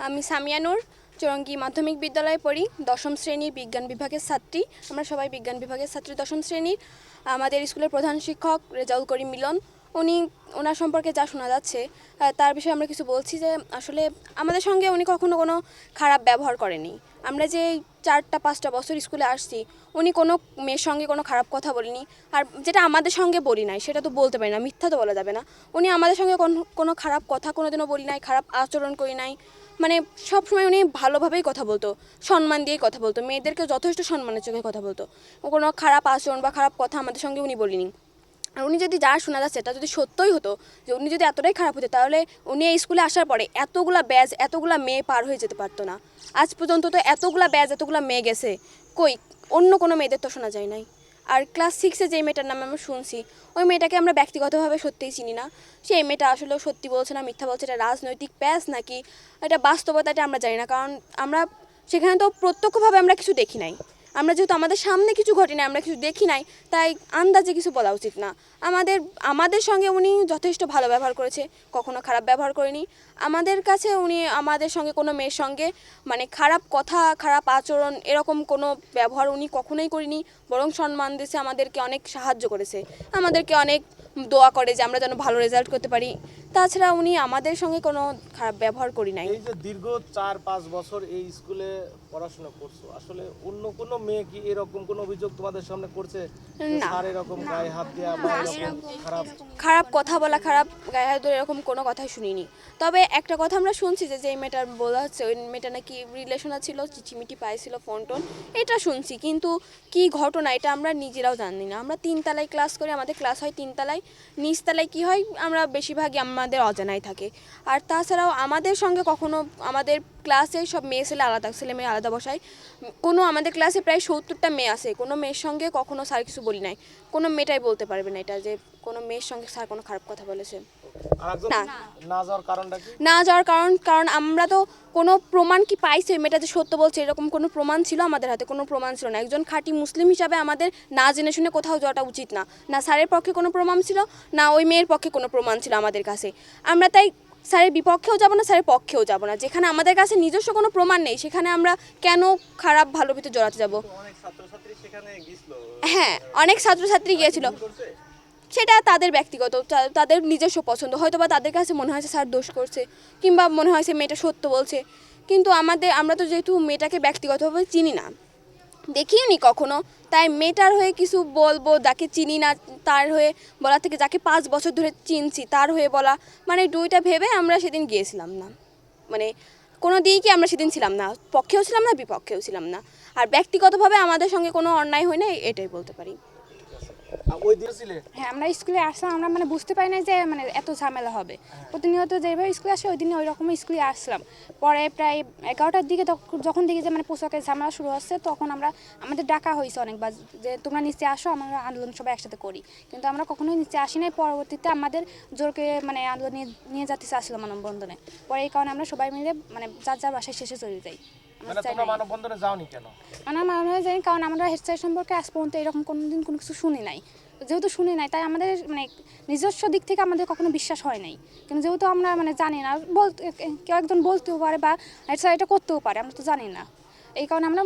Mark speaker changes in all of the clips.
Speaker 1: আমি সামিয়ানুর চৌরঙ্গি মাধ্যমিক বিদ্যালয়ে পড়ি, দশম শ্রেণির বিজ্ঞান বিভাগের ছাত্রী। আমরা সবাই বিজ্ঞান বিভাগের ছাত্রী দশম শ্রেণির। আমাদের স্কুলের প্রধান শিক্ষক রেজাউল করিম মিলন, উনি, ওনার সম্পর্কে যা শোনা যাচ্ছে তার বিষয়ে আমরা কিছু বলছি যে আসলে আমাদের সঙ্গে উনি কখনো কোনো খারাপ ব্যবহার করেনি। আমরা যে চারটা, পাঁচটা বছর স্কুলে আসছি, উনি কোনো মেয়ের সঙ্গে কোনো খারাপ কথা বলিনি। আর যেটা আমাদের সঙ্গে বলি নাই, সেটা তো বলতে পারি না, মিথ্যা তো বলা যাবে না। উনি আমাদের সঙ্গে কোনো- খারাপ কথা কোনোদিনও বলি নাই, খারাপ আচরণ করি নাই। মানে সবসময় উনি ভালোভাবেই কথা বলতো, সম্মান দিয়েই কথা বলতো মেয়েদেরকে যথেষ্ট সম্মানের চোখে কথা বলতো। কোনো খারাপ আচরণ বা খারাপ কথা আমাদের সঙ্গে উনি বলিনি। আর উনি যদি যা শোনা যাচ্ছে এটা যদি সত্যই হতো, যে উনি যদি এতটাই খারাপ হতো, তাহলে উনি এই স্কুলে আসার পরে এতগুলা ব্যাজ এতগুলা মেয়ে পার হয়ে যেতে পারতো না। আজ পর্যন্ত তো এতগুলা ব্যাজ এতগুলা মেয়ে গেছে, কই, অন্য কোনো মেয়েদের তো শোনা যায় নাই। আর ক্লাস সিক্সে যে মেয়েটার নাম আমি শুনছি, ওই মেয়েটাকে আমরা ব্যক্তিগতভাবে সত্যিই চিনি না। সেই মেয়েটা আসলে সত্যি বলছে না, মিথ্যা বলছে, এটা রাজনৈতিক প্যাস নাকি? এটা বাস্তবতা এটা আমরা জানি না, কারণ আমরা সেখানে তো প্রত্যক্ষভাবে আমরা কিছু দেখি নাই। আমরা যেহেতু আমাদের সামনে কিছু ঘটে নাই, আমরা কিছু দেখি নাই, তাই আন্দাজে কিছু বলা উচিত না। আমাদের আমাদের সঙ্গে উনি যথেষ্ট ভালো ব্যবহার করেছে, কখনো খারাপ ব্যবহার করেনি। আমাদের কাছে উনি, আমাদের সঙ্গে কোনো মেয়ের সঙ্গে মানে খারাপ কথা, খারাপ আচরণ এরকম কোনো ব্যবহার উনি কখনোই করিনি, বরং সম্মান দিয়েছে, আমাদেরকে অনেক সাহায্য করেছে। আমাদেরকে অনেক দোয়া করে যে আমরা যেন ভালো রেজাল্ট করতে পারি। তাছাড়া উনি আমাদের সঙ্গে কোনো খারাপ ব্যবহার করি নাই।
Speaker 2: এই যে দীর্ঘ চার পাঁচ বছর এই স্কুলে পড়াশোনা করছ আসলে অন্য কোনো মেয়ে কি এরকম কোনো অভিযোগ তোমাদের সামনে করছে
Speaker 1: না।
Speaker 2: স্যার এরকম গায়ে হাত দেওয়া বা এরকম খারাপ
Speaker 1: খারাপ কথা বলা খারাপ গায়ে হাত ধরে এরকম কোনো কথাই শুনিনি। তবে একটা কথা আমরা শুনছি যে যেই মেয়েটার বলা হচ্ছে ওই মেয়েটা নাকি রিলেশনে ছিল চিচিমিটি পাইছিল ফোন টোন এটা শুনছি। কিন্তু কি ঘটনা এটা আমরা নিজেরাও জানি না। আমরা তিনতলায় ক্লাস করি আমাদের ক্লাস হয় তিনতলায়। নিচতলায় কি হয় আমরা বেশিরভাগই আমাদের অজানাই থাকে। আর তাছাড়াও আমাদের সঙ্গে কখনো আমাদের ক্লাসে সব মেয়ে ছেলে আলাদা, ছেলে মেয়ে আলাদা বসায়। কোনো আমাদের ক্লাসে প্রায় সত্তরটা মেয়ে আছে। কোনো মেয়ের সঙ্গে কখনো স্যার কিছু বলি নাই। কোনো মেয়েটাই বলতে পারবে না এটা যে কোনো মেয়ের সঙ্গে স্যার কোনো খারাপ কথা বলেছে। না।
Speaker 2: না যাওয়ার কারণটা কি?
Speaker 1: না যাওয়ার কারণ কারণ আমরা তো কোনো প্রমাণ কি পাইছি? মেয়েটা যে সত্য বলছে এরকম কোনো প্রমাণ ছিল আমাদের হাতে? কোনো প্রমাণ ছিল না। একজন খাঁটি মুসলিম হিসাবে আমাদের না জেনে শুনে কোথাও যাওয়াটা উচিত না। না স্যারের পক্ষে কোনো প্রমাণ ছিল না ওই মেয়ের পক্ষে কোনো প্রমাণ ছিল আমাদের কাছে। আমরা তাই স্যারের বিপক্ষেও যাব না স্যারের পক্ষেও যাব না। যেখানে আমাদের কাছে নিজস্ব কোনো প্রমাণ নেই সেখানে আমরা কেন খারাপ ভালো ভিতরে জড়াতে যাব? হ্যাঁ অনেক ছাত্রছাত্রী গিয়েছিল। সেটা তাদের ব্যক্তিগত তাদের নিজস্ব পছন্দ। হয়তো বা তাদের কাছে মনে হয়েছে স্যার দোষ করছে, কিংবা মনে হয়েছে মেয়েটা সত্য বলছে। কিন্তু আমাদের, আমরা তো যেহেতু মেয়েটাকে ব্যক্তিগতভাবে চিনি না দেখিও নি কখনো। তাই মেয়েটার হয়ে কিছু বলব, যাকে চিনি না, তার হয়ে বলা থেকে যাকে পাঁচ বছর ধরে চিনছি, তার হয়ে বলা মানে দুইটা ভেবে আমরা সেদিন গিয়েছিলাম না। মানে কোনো দিকই আমরা সেদিন ছিলাম না, পক্ষেও ছিলাম না, বিপক্ষেও ছিলাম না। আর ব্যক্তিগতভাবে আমাদের সঙ্গে কোনো অন্যায় হয় না এটাই বলতে পারি।
Speaker 2: ওই দিন ছিলে
Speaker 3: হ্যাঁ আমরা স্কুলে আসলাম আমরা মানে বুঝতে পারি না যে মানে এত ঝামেলা হবে। প্রতিনিয়ত যেভাবে স্কুলে আসে ওই দিনে ওই রকমই স্কুলে আসলাম। পরে প্রায় এগারোটার দিকে যখন দিকে যে মানে পোশাকের ঝামেলা শুরু হচ্ছে তখন আমরা আমাদের ডাকা হয়েছে অনেকবার যে তোমরা নিচে আসো আমরা আন্দোলন সবাই একসাথে করি। কিন্তু আমরা কখনোই নিচে আসি নাই। পরবর্তীতে আমাদের জোরকে মানে আন্দোলন নিয়ে নিয়ে যেতে চাচ্ছিল মানববন্ধনে। পরে এই কারণে আমরা সবাই মিলে মানে যার যার বাসায় শেষে চলে যাই।
Speaker 2: মানে তোমরা মানববন্ধনে যাওনি কেন?
Speaker 3: আমার মনে কারণ আমরা হেড স্যার সম্পর্কে আজ পর্যন্ত এরকম কোনো দিন কোনো কিছু শুনি নাই। যেহেতু শুনি নাই তাই আমাদের মানে নিজস্ব দিক থেকে আমাদের কখনো বিশ্বাস হয় নাই। কিন্তু যেহেতু আমরা মানে জানি না বলতে কেউ একজন বলতেও পারে বা হেড স্যার এটা করতেও পারে আমরা তো জানি না। এই কারণে আমরা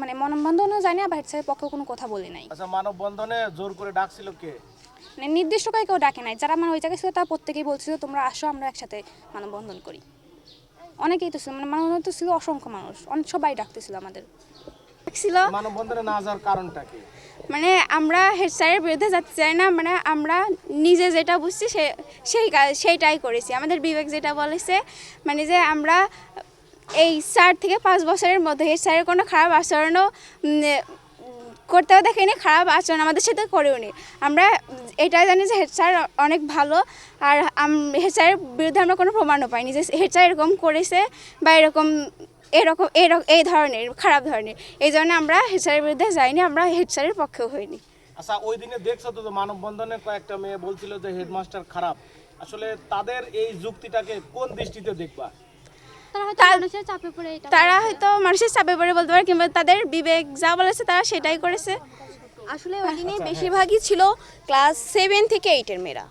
Speaker 3: মানে মনোবন্ধনও জানি আবার হেড স্যারের পক্ষে কোনো কথা বলি নাই।
Speaker 2: আচ্ছা মানববন্ধনে জোর করে ডাকছিল কে?
Speaker 3: মানে নির্দিষ্ট কেউ ডাকে নাই। যারা মানে ওই জায়গায় ছিল তারা প্রত্যেকেই বলছিল তোমরা আসো আমরা একসাথে মানববন্ধন করি। অনেকেই তো ছিল মানে মানুষ তো ছিল অসংখ্য মানুষ অনেক সবাই ডাকতেছিল আমাদের।
Speaker 1: ছিল।
Speaker 2: মানববন্ধনে না যাওয়ার কারণটা কি?
Speaker 1: মানে আমরা হেড স্যারের বিরুদ্ধে যেতে চাই না মানে আমরা নিজে যেটা বুঝছি সে সেই সেইটাই করেছি। আমাদের বিবেক যেটা বলেছে মানে যে আমরা এই চার থেকে পাঁচ বছরের মধ্যে হেড স্যারের কোনো খারাপ আচরণও করতেও দেখিনি, খারাপ আচরণ আমাদের সাথে করেও নি আমরা এটাই জানি যে হেড স্যার অনেক ভালো, আর হেড স্যারের বিরুদ্ধে আমরা কোনো প্রমাণও পাইনি যে হেড স্যার এরকম করেছে বা এরকম এরকম এরকম এই ধরনের, খারাপ ধরনের। এই জন্য আমরা হেড স্যারের বিরুদ্ধে যাইনি, আমরা হেড স্যারের পক্ষেও হইনি।
Speaker 2: আচ্ছা ওই দিনে দেখছ তো মানববন্ধনে কয়েকটা মেয়ে বলছিল যে হেডমাস্টার খারাপ। আসলে তাদের এই যুক্তিটাকে কোন দৃষ্টিতে দেখবা?
Speaker 4: তারা হয়তো মানুষের চাপে পড়ে
Speaker 1: বলতে পারে। কিংবা তাদের বিবেক যা বলেছে তারা সেটাই করেছে। আসলে ওই দিনে বেশিরভাগই ছিল ক্লাস সেভেন থেকে এইটের মেয়েরা।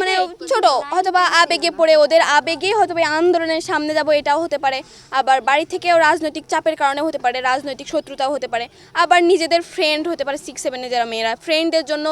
Speaker 1: মানে ছোট হয়তো বা আবেগে পড়ে ওদের আবেগে হয়তো বা আন্দোলনের সামনে যাব এটাও হতে পারে। আবার বাড়ি থেকেও রাজনৈতিক চাপের কারণে হতে পারে রাজনৈতিক শত্রুতাও হতে পারে। আবার নিজেদের ফ্রেন্ড হতে পারে সিক্স সেভেনে যারা মেয়েরা ফ্রেন্ডের জন্য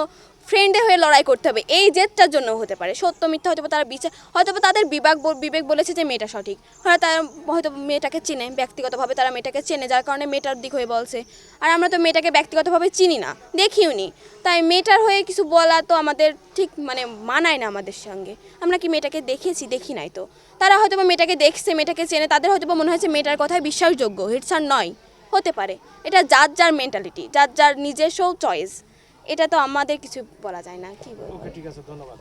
Speaker 1: ফ্রেন্ডে হয়ে লড়াই করতে হবে। এই জেদটার জন্য হতে পারে। সত্য, মিথ্যা হয়তো তারা বিচার হয়তো তাদের বিবেক বিবেক বলেছে যে মেয়েটা সঠিক। হয়তো তারা হয়তো মেয়েটাকে চেনে, ব্যক্তিগতভাবে তারা মেয়েটাকে চেনে, যার কারণে মেয়েটার দিক হয়ে বলছে। আর আমরা তো মেয়েটাকে ব্যক্তিগতভাবে চিনি না। দেখিও নি। তাই মেয়েটার হয়ে কিছু বলা তো আমাদের ঠিক মানে মানায় না আমাদের সঙ্গে। আমরা কি মেয়েটাকে দেখেছি? দেখি নাই তো। তারা হয়তো বা মেয়েটাকে দেখছে, মেয়েটাকে চেনে, তাদের হয়তো বা মনে হয়েছে মেয়েটার কথায় বিশ্বাসযোগ্য। হিটসার নয়। হতে পারে। এটা যার যার মেন্টালিটি যার যার নিজস্ব চয়েস এটা তো আমাদের কিছু বলা যায় না কি
Speaker 2: ঠিক আছে ধন্যবাদ।